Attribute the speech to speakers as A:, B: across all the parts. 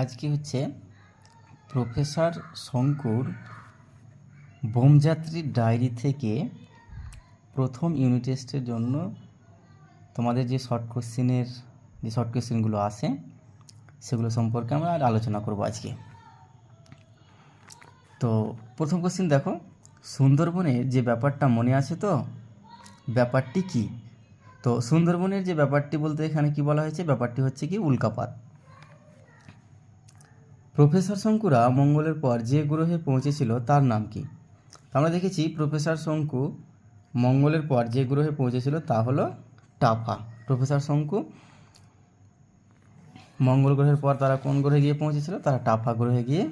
A: আজকে হচ্ছে প্রফেসর শঙ্কুর বোমযাত্রীর ডায়েরি থেকে প্রথম ইউনিট টেস্টের জন্য তোমাদের যে শর্ট কোশ্চেনের যে শর্ট কোশ্চেনগুলো আসে সেগুলো সম্পর্কে আমরা আর আলোচনা করব আজকে। তো প্রথম কোশ্চেন দেখো সুন্দরবনের যে ব্যাপারটা মনে আছে তো? ব্যাপারটি কি? তো সুন্দরবনের যে ব্যাপারটি বলতে এখানে কি বলা হয়েছে? ব্যাপারটি হচ্ছে কি উল্কাপাত। প্রফেসর শঙ্কুরা মঙ্গলের পর যে গ্রহে পৌঁছেছিল তার নাম কি? আমরা দেখেছি প্রফেসর শঙ্কু মঙ্গলের পর যে গ্রহে পৌঁছেছিল তা হলো টাফা। প্রফেসর শঙ্কু মঙ্গল গ্রহের পর তারা কোন গ্রহে গিয়ে পৌঁছেছিল? তারা টাফা গ্রহে গিয়ে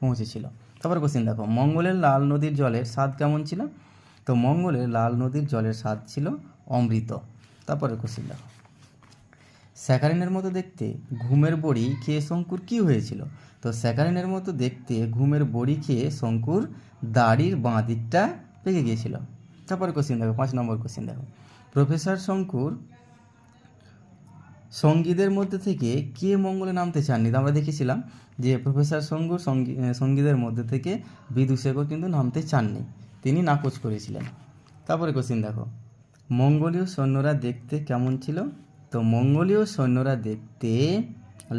A: পৌঁছেছিল। তারপর কোশ্চিন দেখো, মঙ্গলের লাল নদীর জলের স্বাদ কেমন ছিল? তো মঙ্গলের লাল নদীর জলের স্বাদ ছিল অমৃত। তারপরে কোশ্চিন দেখো। স্যাকারিনের মতো দেখতে ঘুমের বড়ি খেয়ে শঙ্কুর কি হয়েছিল? তো স্যাকারিনের মতো দেখতে ঘুমের বড়ি খেয়ে শঙ্কুর দাড়ির বাঁ দিকটা পেকে গিয়েছিল। তারপরে কোশ্চিন দেখো, পাঁচ নম্বর কোশ্চিন দেখো। প্রফেসর শঙ্কুর সঙ্গীদের মধ্যে থেকে কে মঙ্গলে নামতে চাননি? আমরা দেখেছিলাম যে প্রফেসর শঙ্কুর সঙ্গী সঙ্গীদের মধ্যে থেকে বিদুশেখর কিন্তু নামতে চাননি। তিনি নাকচ করেছিলেন। তারপরে কোশ্চিন দেখো, মঙ্গলীয় সৈন্যরা দেখতে কেমন ছিল? তো মঙ্গলীয় সৈন্যরা দেখতে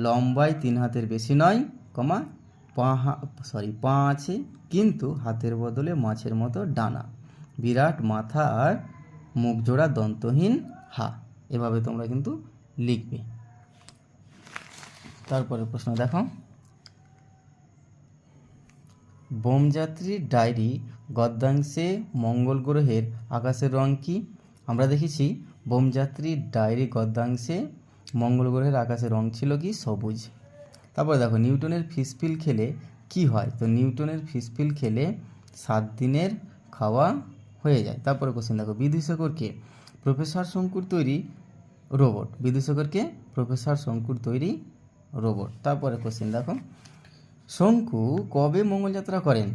A: লম্বায় তিন হাতের বেশি নয়, কমা পা সরি পা আছে কিন্তু হাতের বদলে মাছের মতো ডানা। বিরাট মাথা আর মুখজোড়া দন্তহীন হা, এভাবে তোমরা কিন্তু লিখবে। তারপরে প্রশ্ন দেখো। বোমযাত্রীর ডায়েরি গদ্যাংশে মঙ্গল গ্রহের আকাশের রং কি? আমরা দেখেছি বোমযাত্রীর ডায়েরি গদ্যাংশে মঙ্গল গ্রহের আকাশের রং ছিল কি? সবুজ। তারপরে দেখো, নিউটনের ফিসফিল খেলে কি হয়? তো নিউটনের ফিসফিল খেলে সাত দিনের খাওয়া হয়ে যায়। তারপরে কোশ্চেন দেখো বিদুশেখরকে প্রফেসর শঙ্কুর তৈরি রোবট। বিদুশেখরকে প্রফেসর শঙ্কুর তৈরি রোবট। তারপরে কোশ্চেন দেখো, শঙ্কু কবে মঙ্গলযাত্রা করেন?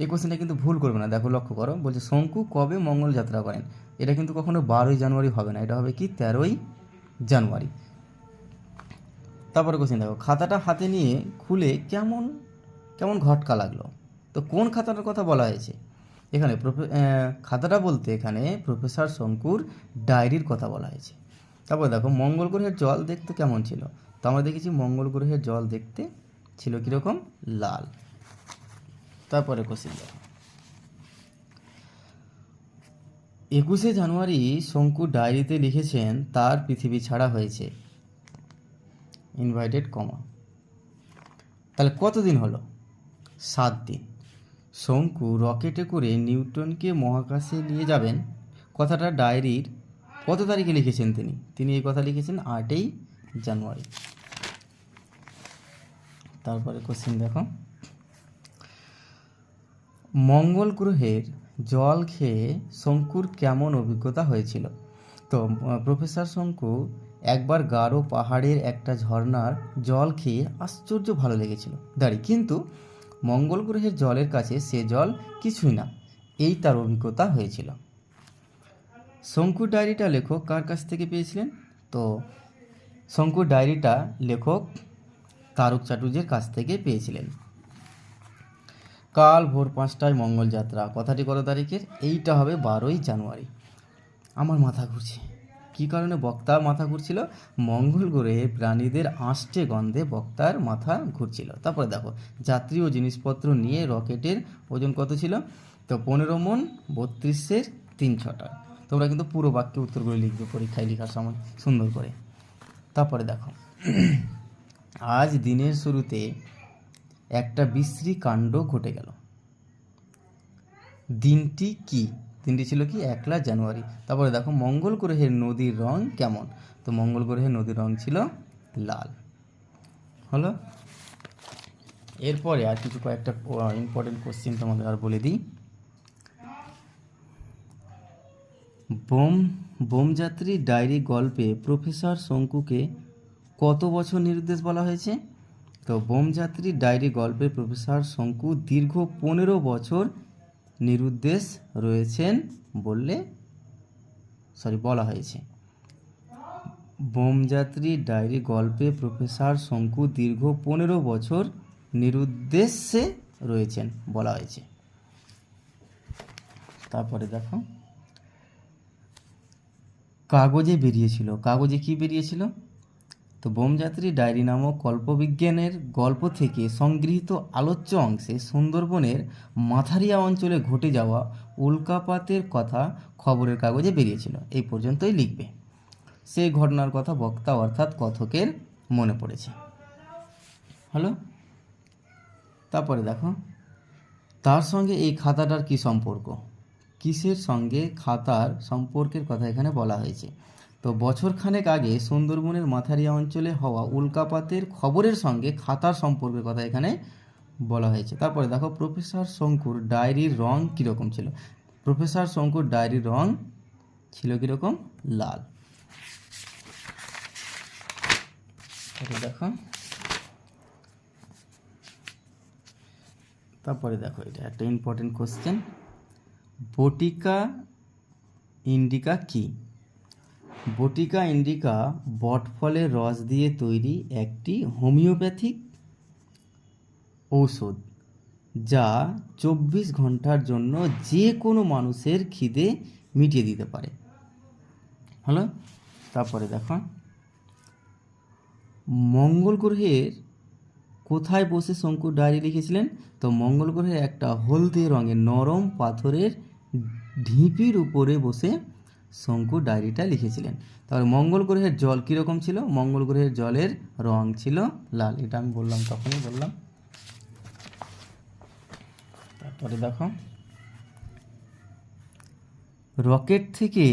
A: এই কোশ্চেনটা কিন্তু ভুল করবে না। দেখো, লক্ষ্য করো। বলছে, শঙ্কু কবে মঙ্গল যাত্রা করেন? এটা কিন্তু কখনো বারোই জানুয়ারি হবে না। এটা হবে কি? তেরোই জানুয়ারি। তারপরে কোশ্চেন দেখো। খাতাটা হাতে নিয়ে খুলে কেমন কেমন ঘটকা লাগল? তো কোন খাতাটার কথা বলা হয়েছে? এখানে খাতাটা বলতে এখানে প্রফেসর শঙ্কুর ডায়েরির কথা বলা হয়েছে। তারপর দেখো, মঙ্গল গ্রহের জল দেখতে কেমন ছিল? তো আমরা দেখেছি, মঙ্গল গ্রহের জল দেখতে ছিল কীরকম? লাল। তারপরে কোশ্চেন দেখো। একুশে জানুয়ারি শঙ্কু ডায়েরিতে লিখেছেন, তার পৃথিবী ছাড়া হয়েছে। ইনভাইটেড কমা তাহলে কতদিন হলো? সাত দিন। শঙ্কু রকেটে করে নিউটনকে মহাকাশে নিয়ে যাবেন। কথাটা ডায়েরির কত তারিখে লিখেছেন তিনি? তিনি এই কথা লিখেছেন আটই জানুয়ারি। তারপরে কোশ্চেন দেখো। মঙ্গল গ্রহের জল খেয়ে শঙ্কুর কেমন অভিজ্ঞতা হয়েছিল? তো প্রফেসর শঙ্কু একবার গাঢ় পাহাড়ের একটা ঝর্ণার জল খেয়ে আশ্চর্য ভালো লেগেছিল। দাঁড়ি, কিন্তু মঙ্গল গ্রহের জলের কাছে সে জল কিছুই না। এই তার অভিজ্ঞতা হয়েছিল। শঙ্কুর ডায়েরিটা লেখক কার কাছ থেকে পেয়েছিলেন? তো, শঙ্কুর ডায়েরিটা লেখক তারক চাটুর্যের কাছ থেকে পেয়েছিলেন। কাল ভোর পাঁচটায় মঙ্গল যাত্রা। কথাটি কত তারিখের? এইটা হবে বারোই জানুয়ারি। আমার মাথা ঘুরছে। কী কারণে বক্তার মাথা ঘুরছিল? মঙ্গল গ্রহে প্রাণীদের আষ্টে গন্ধে বক্তার মাথা ঘুরছিল। তারপরে দেখো, যাত্রী ও জিনিসপত্র নিয়ে রকেটের ওজন কত ছিল? তো পনেরো মন বত্রিশের তিন ছটা। তোমরা কিন্তু পুরো বাক্যে উত্তরগুলো লিখবে পরীক্ষায় লেখার সময়, সুন্দর করে। তারপরে দেখো, আজ দিনের শুরুতে একটা বিশ্রী কাণ্ড ঘটে গেল। দিনটি কি? দিনটি ছিল কি? একলা জানুয়ারি। তারপরে দেখো, মঙ্গল গ্রহের নদীর রং কেমন? তো মঙ্গল গ্রহের নদীর রং ছিল লাল। হলো? এরপরে আর কিছু কয়েকটা ইম্পর্টেন্ট কোশ্চেন তোমাদের আর বলে দিই। বোম, বোমযাত্রী ডায়েরি গল্পে প্রফেসর শঙ্কুকে কত বছর নির্দেশ বলা হয়েছে? তো বোমযাত্রী ডায়েরি গল্পে প্রফেসর শঙ্কু দীর্ঘ পনেরো বছর নিরুদ্দেশ রয়েছেন বললে সরি বলা হয়েছে। বোমযাত্রী ডায়েরি গল্পে প্রফেসর শঙ্কু দীর্ঘ পনেরো বছর নিরুদ্দেশ্যে রয়েছেন বলা হয়েছে। তারপরে দেখো। কাগজে বেরিয়েছিল। কাগজে কি বেরিয়েছিল? তো বোমযাত্রী ডায়েরি নামক কল্পবিজ্ঞানের গল্প থেকে সংগৃহীত আলোচ্য অংশে সুন্দরবনের মাথারিয়া অঞ্চলে ঘটে যাওয়া উল্কাপাতের কথা খবরের কাগজে বেরিয়েছিল। এই পর্যন্তই লিখবে। সেই ঘটনার কথা বক্তা অর্থাৎ কথকের মনে পড়েছে। হলো? তারপরে দেখো। তার সঙ্গে এই খাতাটার কি সম্পর্ক? কিসের সঙ্গে খাতার সম্পর্কের কথা এখানে বলা হয়েছে? তো বছরখানেক আগে সুন্দরবনের মাথারিয়া অঞ্চলে হওয়া উল্কাপাতের খবরের সঙ্গে খাতার সম্পর্কের কথা এখানে বলা হয়েছে। তারপরে দেখো, প্রফেসর শঙ্কুর ডায়েরির রং কীরকম ছিল? প্রফেসর শঙ্কুর ডায়েরির রং ছিল কীরকম? লাল। দেখো, তারপরে দেখো, এটা একটা ইম্পর্টেন্ট কোশ্চেন বটিকা, ইন্ডিকা কি? বটিকা ইন্ডিকা বটফলের রস দিয়ে তৈরি একটি হোমিওপ্যাথিক ঔষধ, যা চব্বিশ ঘণ্টার জন্য যে কোনো মানুষের খিদে মিটিয়ে দিতে পারে। হলো? তারপরে দেখো। মঙ্গল গ্রহের কোথায় বসে শঙ্কু ডায়েরি লিখেছিলেন? তো মঙ্গল গ্রহের একটা হলদে রঙের নরম পাথরের ঢিপির উপরে বসে শঙ্কু ডায়েরিটা লিখেছিলেন। তারপরে মঙ্গল গ্রহের জল কীরকম ছিল? মঙ্গল গ্রহের জলের রং ছিল লাল। এটা আমি বললাম, তখনই বললাম। তারপরে দেখো। রকেট থেকে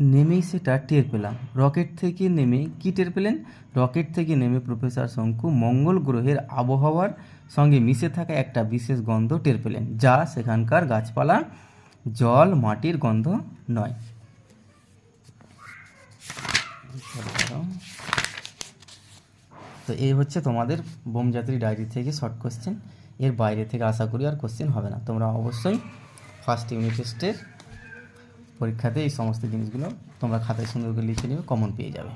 A: নেমেই সেটা টের পেলাম। রকেট থেকে নেমে কি টের পেলেন? রকেট থেকে নেমে প্রফেসর শঙ্কু মঙ্গল গ্রহের আবহাওয়ার সঙ্গে মিশে থাকা একটা বিশেষ গন্ধ টের পেলেন, যা সেখানকার গাছপালা জল মাটির গন্ধ নয়। তো এই হচ্ছে তোমাদের বোমযাত্রী ডায়েরি থেকে শর্ট কোশ্চেন এর বাইরে থেকে আশা করি আর কোশ্চেন হবে না। তোমরা অবশ্যই ফার্স্ট ইউনিট টেস্টের পরীক্ষাতে এই সমস্ত জিনিসগুলো তোমরা খাতায় সুন্দর করে লিখে নেবে কমন পেয়ে যাবে।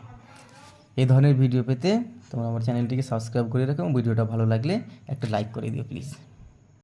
A: এই ধরনের ভিডিও পেতে তোমরা আমার চ্যানেলটিকে সাবস্ক্রাইব করে রাখো এবং ভিডিওটা ভালো লাগলে একটা লাইক করে দিও প্লিজ